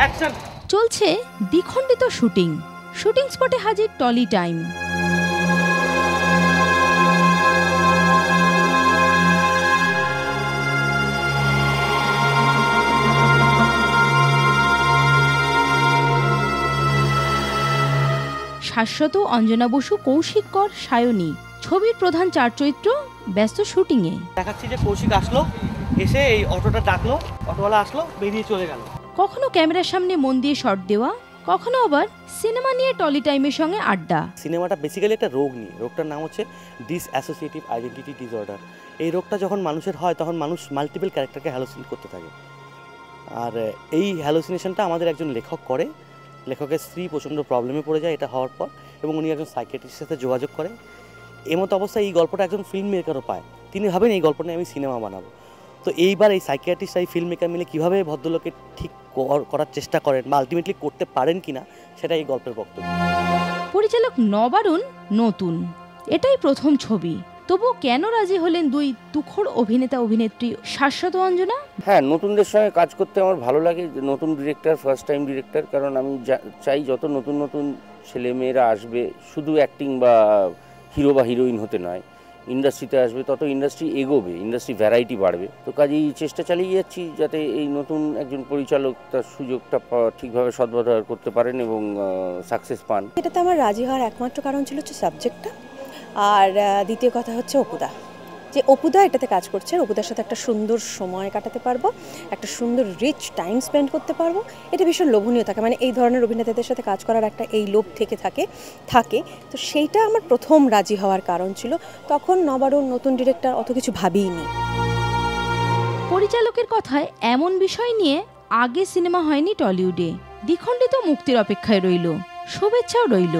Action চলছে দ্বিখণ্ডিত shooting. Shooting স্পটে হাজির টলি টাইম। শাশ্বত অঞ্জনা বসু কৌশিক কর সায়নী। ছবির প্রধান চার চরিত্র ব্যস্ত শুটিংয়ে। দেখাচ্ছি যে কৌশিক আসলো এসে এই অটোটা ডাকলো অটোওয়ালা আসলো বেরিয়ে চলে গেল। কখনো ক্যামেরার সামনে মন দিয়ে শট দেওয়া, কখনো আবার সিনেমা নিয়ে টলি টাইমের সঙ্গে আড্ডা। সিনেমাটা বেসিক্যালি একটা রোগ নিয়ে। রোগটার নাম হচ্ছে ডিসঅ্যাসোসিয়েটিভ আইডেন্টিটি ডিসঅর্ডার এই রোগটা যখন মানুষের হয়, তখন মানুষ মাল্টিপল ক্যারেক্টারকে হ্যালোসিনেট করতে থাকে। আর এই হ্যালোসিনেশনটা আমাদের একজন লেখক করে। লেখকের স্ত্রী প্রচণ্ড প্রবলেমে পড়ে যায়, এটা হওয়ার পর, এবং উনি একজন সাইকেট্রিস্টের সাথে যোগাযোগ করে। এমতো অবস্থায় এই গল্পটা একজন ফিল্ম মেকারও পায়। তিনি ভাবেন এই গল্প নিয়ে আমি সিনেমা বানাবো। তো এইবার এই সাইকিয়াট্রিস্ট এই ফিল্ম মেকার মিলে কীভাবে ভদ্রলোকে ঠিক করার চেষ্টা করেন বা আলটিমেটলি করতে পারেন কিনা সেটা এই গল্পের বক্তব্য। পরিচালক নবারুণ নতুন। এটাই প্রথম ছবি। তবু কেন রাজি হলেন দুই তুখোড় অভিনেতা অভিনেত্রী শাশ্বত অঞ্জনা? হ্যাঁ নতুনদের সঙ্গে কাজ করতে আমার ভালো লাগে নতুন ডিরেক্টর ফার্স্ট টাইম ডিরেক্টর কারণ আমি যা- চাই যত নতুন নতুন ছেলেমেয়েরা আসবে শুধু অ্যাক্টিং বা হিরো বা হিরোইন হতে নয়। ইন্ডাস্ট্রিতে আসবে, তত ইন্ডাস্ট্রি এগোবে, ইন্ডাস্ট্রি ভ্যারাইটি বাড়বে। তো কাজেই চেষ্টা চালিয়ে যাচ্ছি যাতে এই নতুন একজন পরিচালক তার সুযোগটা ঠিকভাবে সদ্ব্যবহার করতে পারেন এবং সাকসেস পান। এটাতে আমার রাজি হওয়ার একমাত্র কারণ ছিল হচ্ছে সাবজেক্টটা আর দ্বিতীয় কথা হচ্ছে অপুদা। যে অপুদা এটাতে কাজ করছে অপুদার সাথে একটা সুন্দর সময় কাটাতে পারব, একটা সুন্দর রিচ টাইম স্পেন্ড করতে পারব। এটা ভীষণ লোভনীয় থাকে মানে এই ধরনের অভিনেতাদের সাথে কাজ করার একটা এই লোভ থেকে থাকে থাকে। তো সেইটা আমার প্রথম রাজি হওয়ার কারণ ছিল। তখন নবারুণ নতুন ডিরেক্টর অত কিছু ভাবিইনি পরিচালকের কথায় এমন বিষয় নিয়ে আগে সিনেমা হয়নি টলিউডে। দ্বিখণ্ডিত মুক্তির অপেক্ষায় রইল, শুভেচ্ছাও রইল।